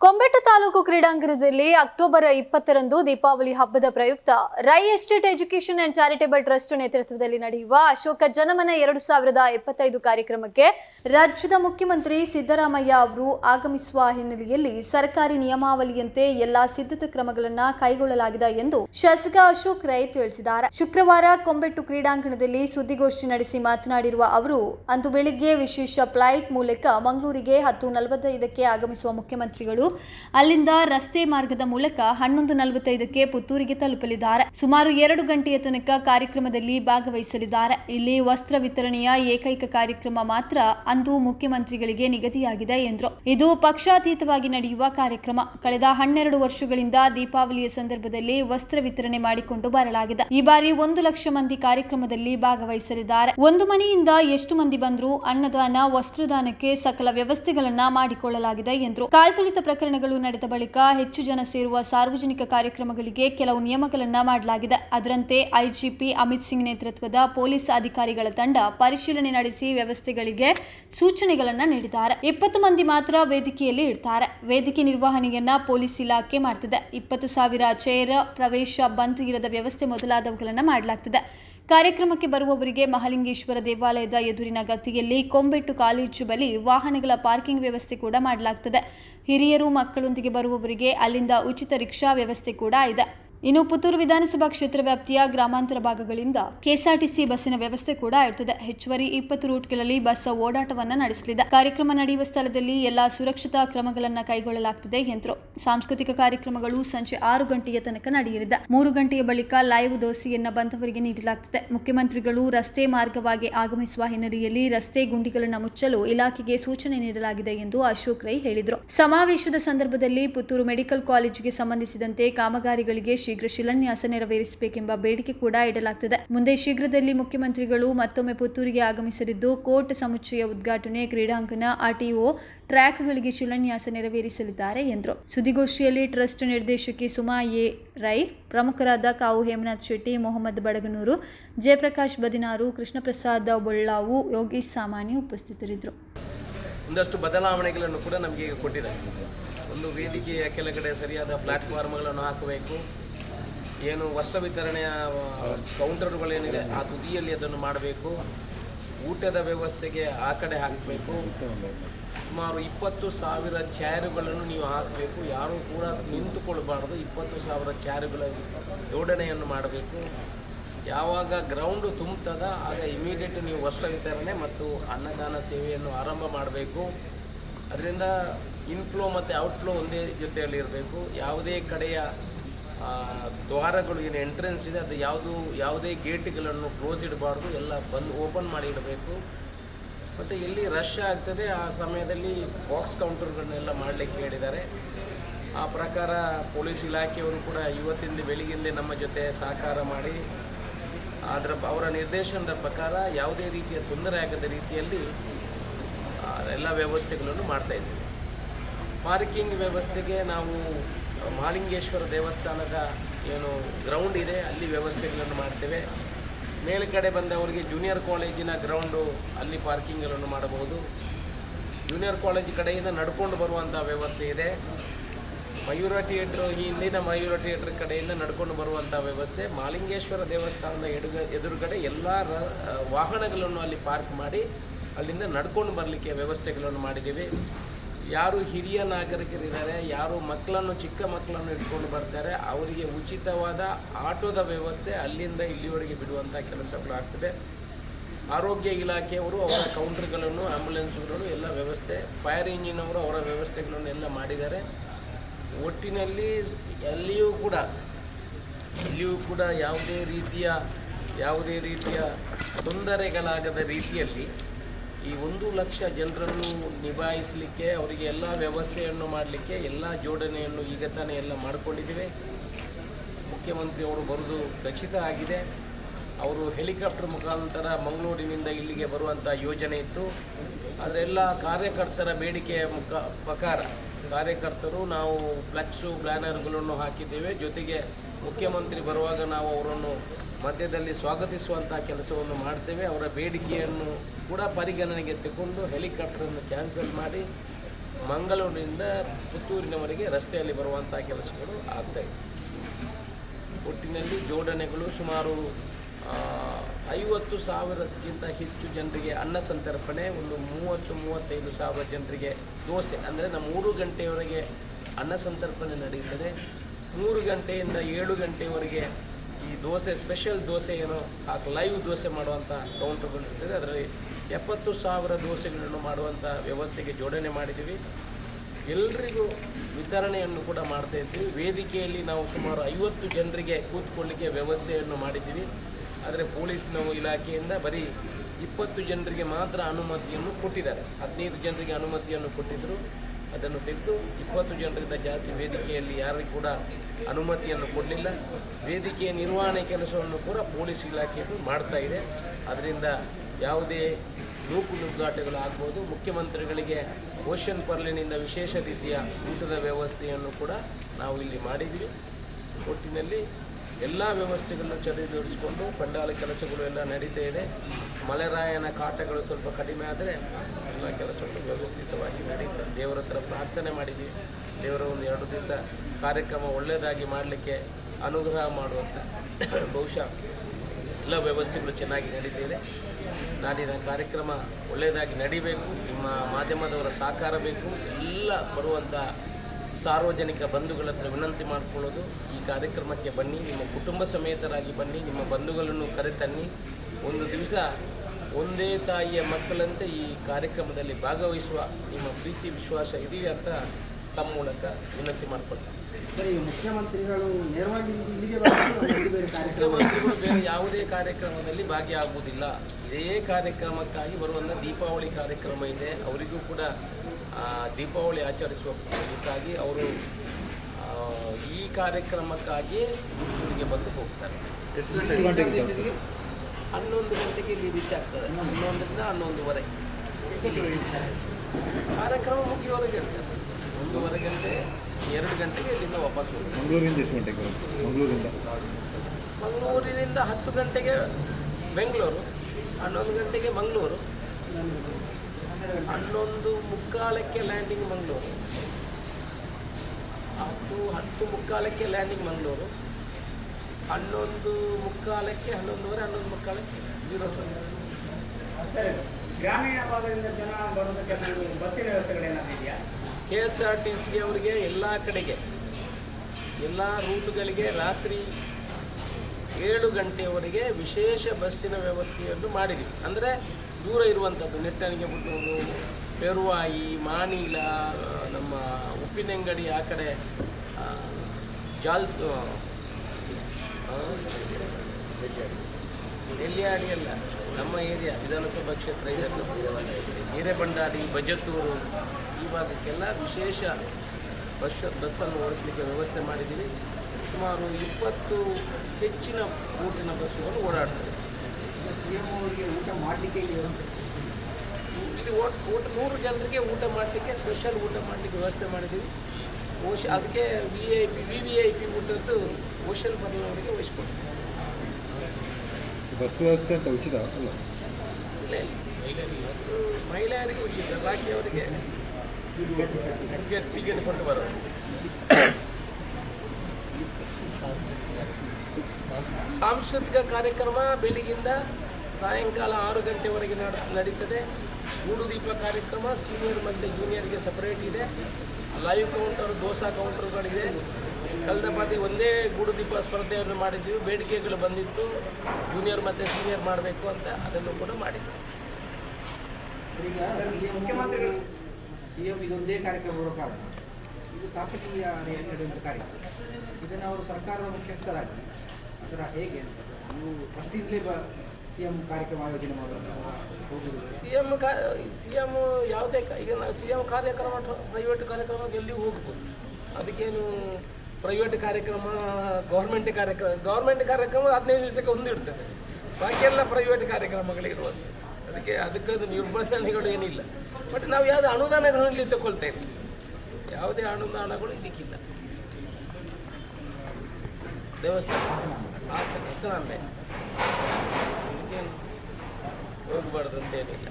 ಕೊಂಬೆಟ್ಟು ತಾಲೂಕು ಕ್ರೀಡಾಂಗಣದಲ್ಲಿ ಅಕ್ಟೋಬರ್ ಇಪ್ಪತ್ತರಂದು ದೀಪಾವಳಿ ಹಬ್ಬದ ಪ್ರಯುಕ್ತ Rai estate education and charitable trust ನೇತೃತ್ವದಲ್ಲಿ ನಡೆಯುವ ಅಶೋಕ ಜನಮನ ಎರಡು ಸಾವಿರದ ಎಪ್ಪತ್ತೈದು ಕಾರ್ಯಕ್ರಮಕ್ಕೆ ರಾಜ್ಯದ ಮುಖ್ಯಮಂತ್ರಿ ಸಿದ್ದರಾಮಯ್ಯ ಅವರು ಆಗಮಿಸುವ ಹಿನ್ನೆಲೆಯಲ್ಲಿ ಸರ್ಕಾರಿ ನಿಯಮಾವಳಿಯಂತೆ ಎಲ್ಲಾ ಸಿದ್ಧತಾ ಕ್ರಮಗಳನ್ನು ಕೈಗೊಳ್ಳಲಾಗಿದೆ ಎಂದು ಶಾಸಕ ಅಶೋಕ್ ರೈ ತಿಳಿಸಿದ್ದಾರೆ. ಶುಕ್ರವಾರ ಕೊಂಬೆಟ್ಟು ಕ್ರೀಡಾಂಗಣದಲ್ಲಿ ಸುದ್ದಿಗೋಷ್ಠಿ ನಡೆಸಿ ಮಾತನಾಡಿರುವ ಅವರು, ಅಂದು ಬೆಳಿಗ್ಗೆ ವಿಶೇಷ ಫ್ಲೈಟ್ ಮೂಲಕ ಮಂಗಳೂರಿಗೆ ಹತ್ತು ನಲವತ್ತೈದಕ್ಕೆ ಆಗಮಿಸುವ ಮುಖ್ಯಮಂತ್ರಿಗಳು ಅಲ್ಲಿಂದ ರಸ್ತೆ ಮಾರ್ಗದ ಮೂಲಕ ಹನ್ನೊಂದು ನಲವತ್ತೈದಕ್ಕೆ ಪುತ್ತೂರಿಗೆ ತಲುಪಲಿದ್ದಾರೆ. ಸುಮಾರು ಎರಡು ಗಂಟೆಯ ತನಕ ಕಾರ್ಯಕ್ರಮದಲ್ಲಿ ಭಾಗವಹಿಸಲಿದ್ದಾರೆ. ಇಲ್ಲಿ ವಸ್ತ್ರ ವಿತರಣೆಯ ಏಕೈಕ ಕಾರ್ಯಕ್ರಮ ಮಾತ್ರ ಅಂದು ಮುಖ್ಯಮಂತ್ರಿಗಳಿಗೆ ನಿಗದಿಯಾಗಿದೆ ಎಂದರು. ಇದು ಪಕ್ಷಾತೀತವಾಗಿ ನಡೆಯುವ ಕಾರ್ಯಕ್ರಮ. ಕಳೆದ ಹನ್ನೆರಡು ವರ್ಷಗಳಿಂದ ದೀಪಾವಳಿಯ ಸಂದರ್ಭದಲ್ಲಿ ವಸ್ತ್ರ ವಿತರಣೆ ಮಾಡಿಕೊಂಡು ಬರಲಾಗಿದೆ. ಈ ಬಾರಿ ಒಂದು ಲಕ್ಷ ಮಂದಿ ಕಾರ್ಯಕ್ರಮದಲ್ಲಿ ಭಾಗವಹಿಸಲಿದ್ದಾರೆ. ಒಂದು ಮನೆಯಿಂದ ಎಷ್ಟು ಮಂದಿ ಬಂದರೂ ಅನ್ನದಾನ, ವಸ್ತ್ರದಾನಕ್ಕೆ ಸಕಲ ವ್ಯವಸ್ಥೆಗಳನ್ನ ಮಾಡಿಕೊಳ್ಳಲಾಗಿದೆ ಎಂದರು. ಕಾಲ್ತುಳಿತ ಪ್ರಕರಣಗಳು ನಡೆದ ಬಳಿಕ ಹೆಚ್ಚು ಜನ ಸೇರುವ ಸಾರ್ವಜನಿಕ ಕಾರ್ಯಕ್ರಮಗಳಿಗೆ ಕೆಲವು ನಿಯಮಗಳನ್ನು ಮಾಡಲಾಗಿದೆ. ಅದರಂತೆ ಐಜಿಪಿ ಅಮಿತ್ ಸಿಂಗ್ ನೇತೃತ್ವದ ಪೊಲೀಸ್ ಅಧಿಕಾರಿಗಳ ತಂಡ ಪರಿಶೀಲನೆ ನಡೆಸಿ ವ್ಯವಸ್ಥೆಗಳಿಗೆ ಸೂಚನೆಗಳನ್ನು ನೀಡಿದ್ದಾರೆ. ಇಪ್ಪತ್ತು ಮಂದಿ ಮಾತ್ರ ವೇದಿಕೆಯಲ್ಲಿ ಇರ್ತಾರೆ. ವೇದಿಕೆ ನಿರ್ವಹಣೆಯನ್ನ ಪೊಲೀಸ್ ಇಲಾಖೆ ಮಾಡ್ತಿದೆ. ಇಪ್ಪತ್ತು ಸಾವಿರ ಚೇರ್, ಪ್ರವೇಶ, ಬಂದ್ ಇರದ ವ್ಯವಸ್ಥೆ ಮೊದಲಾದವುಗಳನ್ನು ಮಾಡಲಾಗ್ತಿದೆ. ಕಾರ್ಯಕ್ರಮಕ್ಕೆ ಬರುವವರಿಗೆ ಮಹಾಲಿಂಗೇಶ್ವರ ದೇವಾಲಯದ ಎದುರಿನ ಗತಿಯಲ್ಲಿ ಕೊಂಬೆಟ್ಟು ಕಾಲೇಜು ಬಳಿ ವಾಹನಗಳ ಪಾರ್ಕಿಂಗ್ ವ್ಯವಸ್ಥೆ ಕೂಡ ಮಾಡಲಾಗ್ತದೆ. ಹಿರಿಯರು ಮಕ್ಕಳೊಂದಿಗೆ ಬರುವವರಿಗೆ ಅಲ್ಲಿಂದ ಉಚಿತ ರಿಕ್ಷಾ ವ್ಯವಸ್ಥೆ ಕೂಡ ಇದೆ. ಇನ್ನು ಪುತ್ತೂರು ವಿಧಾನಸಭಾ ಕ್ಷೇತ್ರ ವ್ಯಾಪ್ತಿಯ ಗ್ರಾಮಾಂತರ ಭಾಗಗಳಿಂದ ಕೆಎಸ್ಆರ್ಟಿಸಿ ಬಸ್ಸಿನ ವ್ಯವಸ್ಥೆ ಕೂಡ ಇರುತ್ತದೆ ಹೆಚ್ಚುವರಿ ಇಪ್ಪತ್ತು ರೂಟ್ಗಳಲ್ಲಿ ಬಸ್ ಓಡಾಟವನ್ನು ನಡೆಸಲಿದೆ. ಕಾರ್ಯಕ್ರಮ ನಡೆಯುವ ಸ್ಥಳದಲ್ಲಿ ಎಲ್ಲಾ ಸುರಕ್ಷತಾ ಕ್ರಮಗಳನ್ನು ಕೈಗೊಳ್ಳಲಾಗುತ್ತದೆ ಎಂದರು. ಸಾಂಸ್ಕೃತಿಕ ಕಾರ್ಯಕ್ರಮಗಳು ಸಂಜೆ ಆರು ಗಂಟೆಯ ತನಕ ನಡೆಯಲಿದೆ. ಮೂರು ಗಂಟೆಯ ಬಳಿಕ ಲೈವ್ ದೋಸೆಯನ್ನ ಬಂದವರಿಗೆ ನೀಡಲಾಗುತ್ತದೆ ಮುಖ್ಯಮಂತ್ರಿಗಳು ರಸ್ತೆ ಮಾರ್ಗವಾಗಿ ಆಗಮಿಸುವ ಹಿನ್ನೆಲೆಯಲ್ಲಿ ರಸ್ತೆ ಗುಂಡಿಗಳನ್ನು ಮುಚ್ಚಲು ಇಲಾಖೆಗೆ ಸೂಚನೆ ನೀಡಲಾಗಿದೆ ಎಂದು ಅಶೋಕ್ ರೈ ಹೇಳಿದರು. ಸಮಾವೇಶದ ಸಂದರ್ಭದಲ್ಲಿ ಪುತ್ತೂರು ಮೆಡಿಕಲ್ ಕಾಲೇಜಿಗೆ ಸಂಬಂಧಿಸಿದಂತೆ ಕಾಮಗಾರಿಗಳಿಗೆ ಶೀಘ್ರ ಶಿಲಾನ್ಯಾಸ ನೆರವೇರಿಸಬೇಕೆಂಬ ಬೇಡಿಕೆ ಕೂಡ ಇಡಲಾಗ್ತದೆ. ಮುಂದೆ ಶೀಘ್ರದಲ್ಲಿ ಮುಖ್ಯಮಂತ್ರಿಗಳು ಮತ್ತೊಮ್ಮೆ ಪುತ್ತೂರಿಗೆ ಆಗಮಿಸಲಿದ್ದು, ಕೋರ್ಟ್ ಸಮುಚ್ಚಯ ಉದ್ಘಾಟನೆ, ಕ್ರೀಡಾಂಗಣ, ಆರ್ಟಿಒ ಟ್ರ್ಯಾಕ್ಗಳಿಗೆ ಶಿಲಾನ್ಯಾಸ ನೆರವೇರಿಸಲಿದ್ದಾರೆ ಎಂದರು. ಸುದ್ದಿಗೋಷ್ಠಿಯಲ್ಲಿ ಟ್ರಸ್ಟ್ ನಿರ್ದೇಶಕಿ ಸುಮಾ ಎ. ರೈ, ಪ್ರಮುಖರಾದ ಕಾವು ಹೇಮನಾಥ್ ಶೆಟ್ಟಿ, ಮೊಹಮ್ಮದ್ ಬಡಗನೂರು, ಜಯಪ್ರಕಾಶ್ ಬದಿನಾರು, ಕೃಷ್ಣಪ್ರಸಾದ್ ಬೊಳ್ಳಾವು, ಯೋಗೇಶ್ ಸಾಮಾನಿ ಉಪಸ್ಥಿತರಿದ್ದರು. ಒಂದಷ್ಟು ಬದಲಾವಣೆಗಳನ್ನು ಕೂಡ ನಮಗೆ ಕೊಟ್ಟಿದೆ ಒಂದು ವೇದಿಕೆಯ ಕೆಳಗಡೆ ಸರಿಯಾದ ಪ್ಲಾಟ್ಫಾರ್ಮ್ಗಳನ್ನು ಹಾಕಬೇಕು. ಏನು ವಸ್ತ್ರ ವಿತರಣೆಯ ಕೌಂಟರ್ಗಳೇನಿದೆ ಆ ತುದಿಯಲ್ಲಿ ಅದನ್ನು ಮಾಡಬೇಕು. ಊಟದ ವ್ಯವಸ್ಥೆಗೆ ಆ ಕಡೆ ಹಾಕಬೇಕು. ಸುಮಾರು ಇಪ್ಪತ್ತು ಸಾವಿರ ಚೇರುಗಳನ್ನು ನೀವು ಹಾಕಬೇಕು. ಯಾರೂ ಕೂಡ ನಿಂತುಕೊಳ್ಬಾರ್ದು. ಇಪ್ಪತ್ತು ಸಾವಿರ ಚೇರುಗಳ ಜೋಡಣೆಯನ್ನು ಮಾಡಬೇಕು. ಯಾವಾಗ ಗ್ರೌಂಡು ತುಂಬುತ್ತದ ಆಗ ಇಮಿಡಿಯೇಟ್ ನೀವು ವಸ್ತ್ರ ವಿತರಣೆ ಮತ್ತು ಅನ್ನದಾನ ಸೇವೆಯನ್ನು ಆರಂಭ ಮಾಡಬೇಕು. ಅದರಿಂದ ಇನ್ಫ್ಲೋ ಮತ್ತು ಔಟ್ಫ್ಲೋ ಒಂದೇ ಜೊತೆಯಲ್ಲಿ ಇರಬೇಕು ಯಾವುದೇ ಕಡೆಯ ದ್ವಾರಗಳು ಏನು ಎಂಟ್ರೆನ್ಸ್ ಇದೆ, ಅದು ಯಾವುದು, ಯಾವುದೇ ಗೇಟ್ಗಳನ್ನು ಕ್ಲೋಸ್ ಇಡಬಾರ್ದು, ಎಲ್ಲ ಬಂದು ಓಪನ್ ಮಾಡಿ ಇಡಬೇಕು. ಮತ್ತು ಎಲ್ಲಿ ರಶ್ ಆಗ್ತದೆ, ಆ ಸಮಯದಲ್ಲಿ ಬಾಕ್ಸ್ ಕೌಂಟರ್ಗಳನ್ನೆಲ್ಲ ಮಾಡಲಿಕ್ಕೆ ಹೇಳಿದ್ದಾರೆ. ಆ ಪ್ರಕಾರ ಪೊಲೀಸ್ ಇಲಾಖೆಯವರು ಕೂಡ ಇವತ್ತಿಂದ ಬೆಳಿಗ್ಗಿಂದ ನಮ್ಮ ಜೊತೆ ಸಹಕಾರ ಮಾಡಿ, ಅದರ ಅವರ ನಿರ್ದೇಶನದ ಪ್ರಕಾರ ಯಾವುದೇ ರೀತಿಯ ತೊಂದರೆ ಆಗದ ರೀತಿಯಲ್ಲಿ ಎಲ್ಲ ವ್ಯವಸ್ಥೆಗಳನ್ನು ಮಾಡ್ತಾ ಇದ್ದೀವಿ. ಪಾರ್ಕಿಂಗ್ ವ್ಯವಸ್ಥೆಗೆ ನಾವು ಮಹಾಲಿಂಗೇಶ್ವರ ದೇವಸ್ಥಾನದ ಏನು ಗ್ರೌಂಡ್ ಇದೆ, ಅಲ್ಲಿ ವ್ಯವಸ್ಥೆಗಳನ್ನು ಮಾಡ್ತೇವೆ. ಮೇಲ್ಗಡೆ ಬಂದವರಿಗೆ ಜೂನಿಯರ್ ಕಾಲೇಜಿನ ಗ್ರೌಂಡು ಅಲ್ಲಿ ಪಾರ್ಕಿಂಗ್ಗಳನ್ನು ಮಾಡಬಹುದು. ಜೂನಿಯರ್ ಕಾಲೇಜ್ ಕಡೆಯಿಂದ ನಡ್ಕೊಂಡು ಬರುವಂಥ ವ್ಯವಸ್ಥೆ ಇದೆ. ಮಯೂರ ಥಿಯೇಟ್ರ್ ಹಿಂದಿನ ಮಯೂರ ಥಿಯೇಟ್ರ್ ಕಡೆಯಿಂದ ನಡ್ಕೊಂಡು ಬರುವಂಥ ವ್ಯವಸ್ಥೆ. ಮಾಲಿಂಗೇಶ್ವರ ದೇವಸ್ಥಾನದ ಎಡುಗ, ಎದುರುಗಡೆ ಎಲ್ಲ ವಾಹನಗಳನ್ನು ಅಲ್ಲಿ ಪಾರ್ಕ್ ಮಾಡಿ, ಅಲ್ಲಿಂದ ನಡ್ಕೊಂಡು ಬರಲಿಕ್ಕೆ ವ್ಯವಸ್ಥೆಗಳನ್ನು ಮಾಡಿದ್ದೀವಿ. ಯಾರು ಹಿರಿಯ ನಾಗರಿಕರಿದ್ದಾರೆ, ಯಾರು ಮಕ್ಕಳನ್ನು, ಚಿಕ್ಕ ಮಕ್ಕಳನ್ನು ಇಟ್ಕೊಂಡು ಬರ್ತಾರೆ, ಅವರಿಗೆ ಉಚಿತವಾದ ಆಟೋದ ವ್ಯವಸ್ಥೆ ಅಲ್ಲಿಂದ ಇಲ್ಲಿವರೆಗೆ ಬಿಡುವಂಥ ಕೆಲಸಗಳು ಆಗ್ತದೆ ಆರೋಗ್ಯ ಇಲಾಖೆಯವರು ಅವರ ಕೌಂಟರ್ಗಳನ್ನು ಆ್ಯಂಬುಲೆನ್ಸ್ಗಳನ್ನು ಎಲ್ಲ ವ್ಯವಸ್ಥೆ, ಫೈರ್ ಇಂಜಿನ್ ಅವರು ಅವರ ವ್ಯವಸ್ಥೆಗಳನ್ನು ಎಲ್ಲ ಮಾಡಿದ್ದಾರೆ. ಒಟ್ಟಿನಲ್ಲಿ ಎಲ್ಲಿಯೂ ಕೂಡ ಇಲ್ಲಿಯೂ ಕೂಡ ಯಾವುದೇ ರೀತಿಯ ಯಾವುದೇ ರೀತಿಯ ತೊಂದರೆಗಳಾಗದ ರೀತಿಯಲ್ಲಿ ಈ ಒಂದು ಲಕ್ಷ ಜನರನ್ನು ನಿಭಾಯಿಸಲಿಕ್ಕೆ, ಅವರಿಗೆ ಎಲ್ಲ ವ್ಯವಸ್ಥೆಯನ್ನು ಮಾಡಲಿಕ್ಕೆ, ಎಲ್ಲ ಜೋಡಣೆಯನ್ನು ಈಗ ತಾನೇ ಎಲ್ಲ ಮಾಡಿಕೊಂಡಿದ್ದೇವೆ. ಮುಖ್ಯಮಂತ್ರಿ ಅವರು ಬರೋದು ಖಚಿತ ಆಗಿದೆ. ಅವರು ಹೆಲಿಕಾಪ್ಟರ್ ಮುಖಾಂತರ ಮಂಗಳೂರಿನಿಂದ ಇಲ್ಲಿಗೆ ಬರುವಂಥ ಯೋಜನೆ ಇತ್ತು. ಅದೆಲ್ಲ ಕಾರ್ಯಕರ್ತರ ಬೇಡಿಕೆಯ ಮುಖ, ಪ್ರಕಾರ ಕಾರ್ಯಕರ್ತರು ನಾವು ಫ್ಲೆಕ್ಸು ಬ್ಯಾನರ್ಗಳನ್ನು ಹಾಕಿದ್ದೇವೆ. ಜೊತೆಗೆ ಮುಖ್ಯಮಂತ್ರಿ ಬರುವಾಗ ನಾವು ಅವರನ್ನು ಮಧ್ಯದಲ್ಲಿ ಸ್ವಾಗತಿಸುವಂಥ ಕೆಲಸವನ್ನು ಮಾಡ್ತೇವೆ. ಅವರ ಬೇಡಿಕೆಯನ್ನು ಕೂಡ ಪರಿಗಣನೆಗೆ ತಗೊಂಡು ಹೆಲಿಕಾಪ್ಟರನ್ನು ಕ್ಯಾನ್ಸಲ್ ಮಾಡಿ ಮಂಗಳೂರಿನಿಂದ ಪುತ್ತೂರಿನವರೆಗೆ ರಸ್ತೆಯಲ್ಲಿ ಬರುವಂಥ ಕೆಲಸಗಳು ಆಗ್ತಾಯಿವೆ ಒಟ್ಟಿನಲ್ಲಿ ಜೋಡಣೆಗಳು ಸುಮಾರು ಐವತ್ತು ಸಾವಿರಕ್ಕಿಂತ ಹೆಚ್ಚು ಜನರಿಗೆ ಅನ್ನ ಸಂತರ್ಪಣೆ, ಒಂದು ಮೂವತ್ತು, ಮೂವತ್ತೈದು ಸಾವಿರ ಜನರಿಗೆ ದೋಸೆ, ಅಂದರೆ ನಮ್ಮ ಮೂರು ಗಂಟೆಯವರೆಗೆ ಅನ್ನ ಸಂತರ್ಪಣೆ ನಡೆಯುತ್ತದೆ. ಮೂರು ಗಂಟೆಯಿಂದ ಏಳು ಗಂಟೆಯವರೆಗೆ ಈ ದೋಸೆ ಸ್ಪೆಷಲ್ ದೋಸೆ ಏನೋ ಹಾಕಿ ಲೈವ್ ದೋಸೆ ಮಾಡುವಂಥ ಕೌಂಟರ್ಗಳು ಇರ್ತದೆ ಅದರಲ್ಲಿ ಎಪ್ಪತ್ತು ಸಾವಿರ ದೋಸೆಗಳನ್ನು ಮಾಡುವಂಥ ವ್ಯವಸ್ಥೆಗೆ ಜೋಡಣೆ ಮಾಡಿದ್ದೀವಿ. ಎಲ್ರಿಗೂ ವಿತರಣೆಯನ್ನು ಕೂಡ ಮಾಡ್ತಾ ಇದ್ದೀವಿ ವೇದಿಕೆಯಲ್ಲಿ ನಾವು ಸುಮಾರು ಐವತ್ತು ಜನರಿಗೆ ಕೂತ್ಕೊಳ್ಳಿಕ್ಕೆ ವ್ಯವಸ್ಥೆಯನ್ನು ಮಾಡಿದ್ದೀವಿ. ಆದರೆ ಪೊಲೀಸ್ ನಾವು ಇಲಾಖೆಯಿಂದ ಬರೀ ಇಪ್ಪತ್ತು ಜನರಿಗೆ ಮಾತ್ರ ಅನುಮತಿಯನ್ನು ಕೊಟ್ಟಿದ್ದಾರೆ. ಹದಿನೈದು ಜನರಿಗೆ ಅನುಮತಿಯನ್ನು ಕೊಟ್ಟಿದ್ದರು ಅದನ್ನು ತೆಗೆದು ಇಪ್ಪತ್ತು ಜನರಿಂದ ಜಾಸ್ತಿ ವೇದಿಕೆಯಲ್ಲಿ ಯಾರಿಗೂ ಕೂಡ ಅನುಮತಿಯನ್ನು ಕೊಡಲಿಲ್ಲ. ವೇದಿಕೆಯ ನಿರ್ವಹಣೆ ಕೆಲಸವನ್ನು ಕೂಡ ಪೊಲೀಸ್ ಇಲಾಖೆಯು ಮಾಡ್ತಾ ಇದೆ. ಅದರಿಂದ ಯಾವುದೇ ನೂಕು ನುಗ್ಗಾಟಗಳು ಆಗ್ಬೋದು, ಮುಖ್ಯಮಂತ್ರಿಗಳಿಗೆ ಓಷನ್ ಪರ್ಲಿನಿಂದ ವಿಶೇಷ ರೀತಿಯ ಊಟದ ವ್ಯವಸ್ಥೆಯನ್ನು ಕೂಡ ನಾವು ಇಲ್ಲಿ ಮಾಡಿದ್ವಿ ಒಟ್ಟಿನಲ್ಲಿ ಎಲ್ಲ ವ್ಯವಸ್ಥೆಗಳನ್ನು ಸರಿದೂಡಿಸಿಕೊಂಡು ಪಂಡಾಲ ಕೆಲಸಗಳು ಎಲ್ಲ ನಡೀತಾ ಇದೆ. ಮಳೆರಾಯನ ಕಾಟಗಳು ಸ್ವಲ್ಪ ಕಡಿಮೆ ಆದರೆ ಎಲ್ಲ ಕೆಲಸಗಳು ವ್ಯವಸ್ಥಿತವಾಗಿ ನಡೀತದೆ ದೇವರ ಹತ್ರ ಪ್ರಾರ್ಥನೆ ಮಾಡಿದ್ವಿ. ದೇವರ ಒಂದು ಎರಡು ದಿವಸ ಕಾರ್ಯಕ್ರಮ ಒಳ್ಳೆಯದಾಗಿ ಮಾಡಲಿಕ್ಕೆ ಅನುಗ್ರಹ ಮಾಡುವಂಥ ಬಹುಶಃ ಎಲ್ಲ ವ್ಯವಸ್ಥೆಗಳು ಚೆನ್ನಾಗಿ ನಡೀತಿದೆ ನಾಡಿನ ಕಾರ್ಯಕ್ರಮ ಒಳ್ಳೆಯದಾಗಿ ನಡಿಬೇಕು. ನಿಮ್ಮ ಮಾಧ್ಯಮದವರ ಸಹಕಾರ ಬೇಕು. ಎಲ್ಲ ಬರುವಂಥ ಸಾರ್ವಜನಿಕ ಬಂಧುಗಳ ಹತ್ರ ವಿನಂತಿ ಮಾಡಿಕೊಳ್ಳೋದು. ಈ ಕಾರ್ಯಕ್ರಮಕ್ಕೆ ಬನ್ನಿ, ನಿಮ್ಮ ಕುಟುಂಬ ಸಮೇತರಾಗಿ ಬನ್ನಿ, ನಿಮ್ಮ ಬಂಧುಗಳನ್ನು ಕರೆತನ್ನಿ. ಒಂದು ದಿವಸ ಒಂದೇ ತಾಯಿಯ ಮಕ್ಕಳಂತೆ ಈ ಕಾರ್ಯಕ್ರಮದಲ್ಲಿ ಭಾಗವಹಿಸುವ ನಿಮ್ಮ ಪ್ರೀತಿ, ವಿಶ್ವಾಸ ಇದೆಯಾ ಅಂತ ತಮ್ಮ ಮೂಲಕ ವಿನಂತಿ ಮಾಡಿಕೊಳ್ತೀನಿ. ಸರಿ ಮುಖ್ಯಮಂತ್ರಿಗಳು ನೇರವಾಗಿ ಇಲ್ಲಿಗೆ ಬರ್ತಾರೆ ಬೇರೆ ಮುಖ್ಯಮಂತ್ರಿಗಳು ಯಾವುದೇ ಕಾರ್ಯಕ್ರಮದಲ್ಲಿ ಭಾಗಿಯಾಗುವುದಿಲ್ಲ. ಇದೇ ಕಾರ್ಯಕ್ರಮಕ್ಕಾಗಿ ಬರುವಂಥ ದೀಪಾವಳಿ ಕಾರ್ಯಕ್ರಮ ಇದೆ. ಅವರಿಗೂ ಕೂಡ ದೀಪಾವಳಿ ಆಚರಿಸುವ ಇದಕ್ಕಾಗಿ ಅವರು ಈ ಕಾರ್ಯಕ್ರಮಕ್ಕಾಗಿ ಊರಿಗೆ ಬಂದು ಹೋಗ್ತಾರೆ. ಹನ್ನೊಂದು ಗಂಟೆಗೆ ಇಲ್ಲಿ ರೀಚ್ ಆಗ್ತದೆ. ಹನ್ನೊಂದರಿಂದ ಹನ್ನೊಂದುವರೆ ಕಾರ್ಯಕ್ರಮ ಮುಗಿಯುವವರೆಗೆ ಇರ್ತದೆ. ಒಂದೂವರೆ ಗಂಟೆ ಎರಡು ಗಂಟೆಗೆ ಇಲ್ಲಿಂದ ವಾಪಸ್ ಮಂಗಳೂರಿಂದ ಎಷ್ಟು ಗಂಟೆಗೆ ಬರುತ್ತೆ? ಮಂಗಳೂರಿಂದ. ಮಂಗಳೂರಿನಿಂದ ಹತ್ತು ಗಂಟೆಗೆ ಬೆಂಗಳೂರು ಹನ್ನೊಂದು ಗಂಟೆಗೆ ಮಂಗಳೂರು ಹನ್ನೊಂದು ಮುಕ್ಕಾಲಕ್ಕೆ ಲ್ಯಾಂಡಿಂಗ್ ಮಂಗಳೂರು. ಹತ್ತು ಹತ್ತು ಮುಕ್ಕಾಲಕ್ಕೆ ಲ್ಯಾಂಡಿಂಗ್ ಮಂಗಳೂರು. ಹನ್ನೊಂದು ಮುಕ್ಕಾಲಕ್ಕೆ ಹನ್ನೊಂದುವರೆ ಹನ್ನೊಂದು ಮುಕ್ಕಾಲಕ್ಕೆ ಜೀರೋ ಗ್ರಾಮೀಣ ಭಾಗದಿಂದ ಜನ ಬರೋದಕ್ಕೆ ಬಸ್ಸಿನ ವ್ಯವಸ್ಥೆಗಳೇನಾದ್ರು ಇದೆಯಾ? K S R T C ಅವರಿಗೆ ಎಲ್ಲ ಕಡೆಗೆ ಎಲ್ಲ ರೂಟ್ಗಳಿಗೆ ರಾತ್ರಿ ಏಳು ಗಂಟೆಯವರೆಗೆ ವಿಶೇಷ ಬಸ್ಸಿನ ವ್ಯವಸ್ಥೆಯನ್ನು ಮಾಡಿದ್ವಿ. ಅಂದರೆ ದೂರ ಇರುವಂಥದ್ದು ನೆಟ್ಟಣಿಗೆ ಬಿಟ್ಟು ಪೆರುವಾಯಿ ಮಾನಿಲ ನಮ್ಮ ಉಪ್ಪಿನಂಗಡಿ ಆ ಕಡೆ ಜಾಲ್ ಎಲ್ಲಿಯಾಡಿ ಅಲ್ಲ ನಮ್ಮ ಏರಿಯಾ ವಿಧಾನಸಭಾ ಕ್ಷೇತ್ರ ಇದನ್ನು ಹೀರೆಬಂಡಾರಿ ಬಜತ್ತೂರು. ಈ ಭಾಗಕ್ಕೆಲ್ಲ ವಿಶೇಷ ಬಸ್ ಬಸ್ಸನ್ನು ಓಡಿಸಲಿಕ್ಕೆ ವ್ಯವಸ್ಥೆ ಮಾಡಿದ್ದೀವಿ. ಸುಮಾರು ಇಪ್ಪತ್ತು ಹೆಚ್ಚಿನ ಊಟಿನ ಬಸ್ಸುಗಳು ಓಡಾಡ್ತವೆ. ಅವರಿಗೆ ಊಟ ಮಾಡಲಿಕ್ಕೆ ಇಲ್ಲಿ ವ್ಯವಸ್ಥೆ ಇಲ್ಲಿ ಊಟ ಊಟ ನೂರು ಜನರಿಗೆ ಊಟ ಮಾಡಲಿಕ್ಕೆ ಸ್ಪೆಷಲ್ ಊಟ ಮಾಡಲಿಕ್ಕೆ ವ್ಯವಸ್ಥೆ ಮಾಡಿದ್ದೀವಿ. ಓಶ ಅದಕ್ಕೆ V I P V V I P ಊಟದ್ದು ಓಷನ್ ಬರ್ನವರಿಗೆ ವಹಿಸ್ಕೊಡ್ತೀವಿ ಬಸ್ ವ್ಯವಸ್ಥೆ ಅಂತ ಉಚಿತ ಅಲ್ಲ? ಇಲ್ಲ ಇಲ್ಲ. ಬಸ್ಸು ಮಹಿಳೆಯರಿಗೆ ಉಚಿತ ಬಾಕಿಯವರಿಗೆ ಟಿಕೆಟ್ ಸಾಂಸ್ಕೃತಿಕ ಕಾರ್ಯಕ್ರಮ ಬೆಳಿಗ್ಗಿಂದ ಸಾಯಂಕಾಲ ಆರು ಗಂಟೆವರೆಗೆ ನಡ ನಡೀತದೆ. ಗೂಡುದೀಪ ಕಾರ್ಯಕ್ರಮ ಸೀನಿಯರ್ ಮತ್ತು ಜೂನಿಯರ್ಗೆ ಸಪ್ರೇಟ್ ಇದೆ. ಲೈವ್ ಕೌಂಟರ್ ದೋಸಾ ಕೌಂಟರ್ಗಳಿದೆ ಕಳೆದ ಬಾರಿ ಒಂದೇ ಗೂಡುದೀಪ ಸ್ಪರ್ಧೆಯನ್ನು ಮಾಡಿದ್ದೀವಿ. ಬೇಡಿಕೆಗಳು ಬಂದಿತ್ತು. ಜೂನಿಯರ್ ಮತ್ತು ಸೀನಿಯರ್ ಮಾಡಬೇಕು ಅಂತ ಅದನ್ನು ಕೂಡ ಮಾಡಿದ್ದೀವಿ ಈಗ ಮುಖ್ಯಮಂತ್ರಿಗಳು ಸಿ ಎಂ ಇದೊಂದೇ ಕಾರ್ಯಕ್ರಮ ಬರೋ ಕಾರಣ. ಇದು ಖಾಸಗಿಯ ನಡೆಯುವಂಥ ಕಾರ್ಯಕ್ರಮ. ಇದನ್ನು ಅವರು ಸರ್ಕಾರದ ಮುಖ್ಯಸ್ಥರಾಗಿ ಅದರ ಹೇಗೆ ನೀವು ಫಸ್ಟಿಂದಲೇ ಬ ಸಿ ಎಂ ಕಾರ್ಯಕ್ರಮ ಆಯೋಜನೆ ಮಾಡೋದು ಸಿ ಎಂ ಕಾ ಸಿ ಎಂ ಯಾವುದೇ ಈಗ ಸಿ ಎಂ ಕಾರ್ಯಕ್ರಮ ಪ್ರೈವೇಟ್ ಕಾರ್ಯಕ್ರಮ ಎಲ್ಲಿಯೂ ಹೋಗ್ಬೋದು. ಅದಕ್ಕೇನು ಪ್ರೈವೇಟ್ ಕಾರ್ಯಕ್ರಮ ಗೌರ್ಮೆಂಟ್ ಕಾರ್ಯಕ್ರಮ ಗೌರ್ಮೆಂಟ್ ಕಾರ್ಯಕ್ರಮ ಹದಿನೈದು ದಿವಸಕ್ಕೆ ಒಂದು ಇಡ್ತದೆ ಬಾಕಿ ಎಲ್ಲ ಪ್ರೈವೇಟ್ ಕಾರ್ಯಕ್ರಮಗಳಿರುವಂಥ ಅದಕ್ಕೆ ಅದಕ್ಕದು ನಿರ್ಬಂಧನೆಗಳು ಏನಿಲ್ಲ. ಬಟ್ ನಾವು ಯಾವುದೇ ಅನುದಾನಗಳನ್ನು ಇಲ್ಲಿ ತಗೊಳ್ತೇವೆ. ಯಾವುದೇ ಅನುದಾನಗಳು ಇದಕ್ಕಿಲ್ಲ ದೇವಸ್ಥಾನ ಹಾಸನ ಹೆಸರ ಇದಕ್ಕೇನು ಹೋಗಬಾರ್ದು ಅಂತೇನಿಲ್ಲ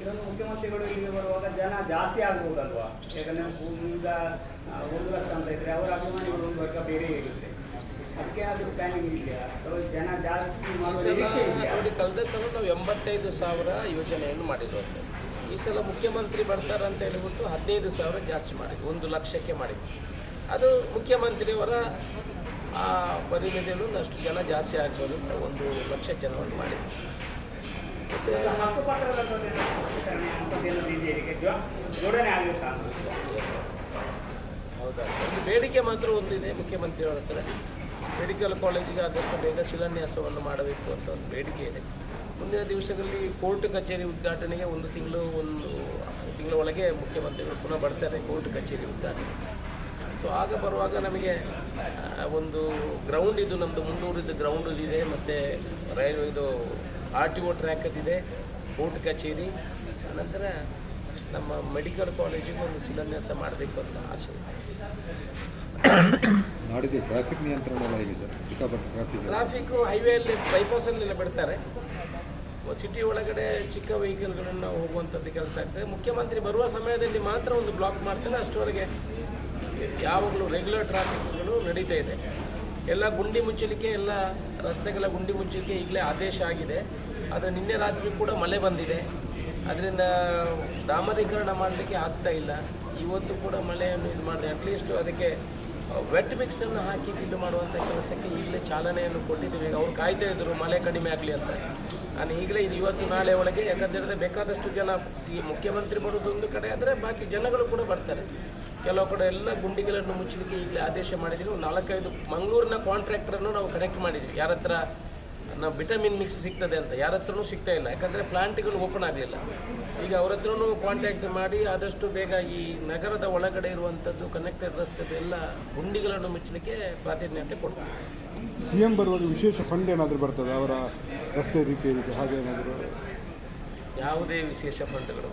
ಇದೊಂದು ಮುಖ್ಯಮಂತ್ರಿಗಳು ಇಲ್ಲಿಗೆ ಬರುವಾಗ ಜನ ಜಾಸ್ತಿ ಆಗ್ಬೋದಲ್ವಾ? ಯಾಕಂದ್ರೆ ಈಗ ಒಂದು ಲಕ್ಷ ಅಂತ ಇದ್ರೆ ಅವರ ಅಭಿಮಾನಿಗಳು ಒಂದು ವರ್ಗ ಬೇರೆ ಇರುತ್ತೆ. ನೋಡಿ ಕಳೆದ ಸಲ ನಾವು ಎಂಬತ್ತೈದು ಸಾವಿರ ಯೋಜನೆಯನ್ನು ಮಾಡಿರುವಂಥದ್ದು ಈ ಸಲ ಮುಖ್ಯಮಂತ್ರಿ ಬರ್ತಾರೆ ಅಂತ ಹೇಳ್ಬಿಟ್ಟು ಹದಿನೈದು ಸಾವಿರ ಜಾಸ್ತಿ ಮಾಡಿದ್ವಿ ಒಂದು ಲಕ್ಷಕ್ಕೆ ಮಾಡಿದ್ವಿ. ಅದು ಮುಖ್ಯಮಂತ್ರಿಯವರ ಆ ಪರಿಮಿತಿಯಲ್ಲಿ ಒಂದಷ್ಟು ಜನ ಜಾಸ್ತಿ ಆಗ್ಬೋದು ಅಂತ ಒಂದು ಲಕ್ಷ ಜನವನ್ನು ಮಾಡಿದ್ವಿ. ಹೌದಾ? ಒಂದು ಬೇಡಿಕೆ ಮಾತ್ರ ಒಂದಿದೆ ಮುಖ್ಯಮಂತ್ರಿಯವರ ಹತ್ರ. ಮೆಡಿಕಲ್ ಕಾಲೇಜಿಗೆ ಆದಷ್ಟು ಬೇಗ ಶಿಲಾನ್ಯಾಸವನ್ನು ಮಾಡಬೇಕು ಅಂತ ಒಂದು ಬೇಡಿಕೆ ಇದೆ. ಮುಂದಿನ ದಿವಸಗಳಲ್ಲಿ ಕೋರ್ಟ್ ಕಚೇರಿ ಉದ್ಘಾಟನೆಗೆ ಒಂದು ತಿಂಗಳು, ಒಂದು ತಿಂಗಳ ಒಳಗೆ ಮುಖ್ಯಮಂತ್ರಿಗಳು ಪುನಃ ಬರ್ತಾರೆ ಕೋರ್ಟ್ ಕಚೇರಿ ಉದ್ಘಾಟನೆ. ಸೊ ಆಗ ಬರುವಾಗ ನಮಗೆ ಒಂದು ಗ್ರೌಂಡ್ ಇದು ನಮ್ಮದು ಮುಂದೂರಿದ್ದು ಗ್ರೌಂಡ್ ಇದೆ, ಮತ್ತು ರೈಲ್ವೆ ಇದು ಆರ್ ಟಿ ಒ ಟ್ರ್ಯಾಕ್ ಇದೆ ಕೋರ್ಟ್ ಕಚೇರಿ. ಅನಂತರ ನಮ್ಮ ಮೆಡಿಕಲ್ ಕಾಲೇಜಿಗೆ ಒಂದು ಶಿಲಾನ್ಯಾಸ ಮಾಡಬೇಕು ಅಂತ ಆಸೆ. ನಾಡಿದ್ದು ಟ್ರಾಫಿಕ್ ನಿಯಂತ್ರಣ ಎಲ್ಲ ಹೇಗಿದೆ? ಸಿಕ್ಕಾಪಟ್ಟೆ ಟ್ರಾಫಿಕ್ ಟ್ರಾಫಿಕ್ಕು ಹೈವೇಯಲ್ಲಿ ಬೈಪಾಸಲ್ಲೆಲ್ಲ ಬಿಡ್ತಾರೆ. ಸಿಟಿ ಒಳಗಡೆ ಚಿಕ್ಕ ವೆಹಿಕಲ್ಗಳನ್ನು ಹೋಗುವಂಥದ್ದು ಕೆಲಸ ಆಗ್ತದೆ. ಮುಖ್ಯಮಂತ್ರಿ ಬರುವ ಸಮಯದಲ್ಲಿ ಮಾತ್ರ ಒಂದು ಬ್ಲಾಕ್ ಮಾಡ್ತಾರೆ. ಅಷ್ಟರವರೆಗೆ ಯಾವಾಗಲೂ ರೆಗ್ಯುಲರ್ ಟ್ರಾಫಿಕ್ಗಳು ನಡೀತಾ ಇದೆ. ಎಲ್ಲ ಗುಂಡಿ ಮುಚ್ಚಲಿಕ್ಕೆ, ಎಲ್ಲ ರಸ್ತೆಗಳ ಗುಂಡಿ ಮುಚ್ಚಲಿಕ್ಕೆ ಈಗಲೇ ಆದೇಶ ಆಗಿದೆ. ಆದರೆ ನಿನ್ನೆ ರಾತ್ರಿ ಕೂಡ ಮಳೆ ಬಂದಿದೆ. ಅದರಿಂದ ಡಾಮರೀಕರಣ ಮಾಡಲಿಕ್ಕೆ ಆಗ್ತಾ ಇಲ್ಲ. ಇವತ್ತು ಕೂಡ ಮಳೆಯನ್ನು ಇದು ಮಾಡಿದೆ. ಅಟ್ಲೀಸ್ಟ್ ಅದಕ್ಕೆ ವೆಟ್ ಮಿಕ್ಸನ್ನು ಹಾಕಿ ಫಿಲ್ ಮಾಡುವಂಥ ಕೆಲಸಕ್ಕೆ ಈಗಲೇ ಚಾಲನೆಯನ್ನು ಕೊಟ್ಟಿದ್ದೀವಿ. ಈಗ ಅವ್ರು ಕಾಯ್ತಾ ಇದ್ದರು ಮಳೆ ಕಡಿಮೆ ಆಗಲಿ ಅಂತ. ನಾನು ಈಗಲೇ ಇದು ಇವತ್ತು ನಾಳೆ ಒಳಗೆ, ಯಾಕಂತೇಳಿದ್ರೆ ಬೇಕಾದಷ್ಟು ಜನ, ಈ ಮುಖ್ಯಮಂತ್ರಿ ಬರೋದು ಒಂದು ಕಡೆ ಆದರೆ ಬಾಕಿ ಜನಗಳು ಕೂಡ ಬರ್ತಾರೆ. ಕೆಲವು ಕಡೆ ಎಲ್ಲ ಗುಂಡಿಗಳನ್ನು ಮುಚ್ಚಲಿಕ್ಕೆ ಈಗಲೇ ಆದೇಶ ಮಾಡಿದ್ದೀವಿ ನಾಲ್ಕೈದು ಮಂಗಳೂರಿನ ಕಾಂಟ್ರಾಕ್ಟರನ್ನು ನಾವು ಕನೆಕ್ಟ್ ಮಾಡಿದ್ದೀವಿ ಯಾರ ಹತ್ರ ನಾವು ವಿಟಮಿನ್ ಮಿಕ್ಸ್ ಸಿಗ್ತದೆ ಅಂತ. ಯಾರ ಹತ್ರನೂ ಸಿಗ್ತಾ ಇಲ್ಲ. ಯಾಕಂದರೆ ಪ್ಲಾಂಟ್ಗಳು ಓಪನ್ ಆಗಲಿಲ್ಲ. ಈಗ ಅವ್ರ ಹತ್ರನೂ ಕಾಂಟ್ಯಾಕ್ಟ್ ಮಾಡಿ ಆದಷ್ಟು ಬೇಗ ಈ ನಗರದ ಒಳಗಡೆ ಇರುವಂಥದ್ದು ಕನೆಕ್ಟೆಡ್ ರಸ್ತೆದು ಎಲ್ಲ ಗುಂಡಿಗಳನ್ನು ಮುಚ್ಚಲಿಕ್ಕೆ ಪ್ರಾಧಾನ್ಯತೆ ಕೊಡ್ತಾರೆ. ಸಿ ಎಂ ಬರುವಾಗ ವಿಶೇಷ ಫಂಡ್ ಏನಾದರೂ ಬರ್ತದೆ? ಅವರ ರಸ್ತೆ ರೀತಿ ಹಾಗೆ ಏನಾದರೂ? ಯಾವುದೇ ವಿಶೇಷ ಫಂಡ್ಗಳು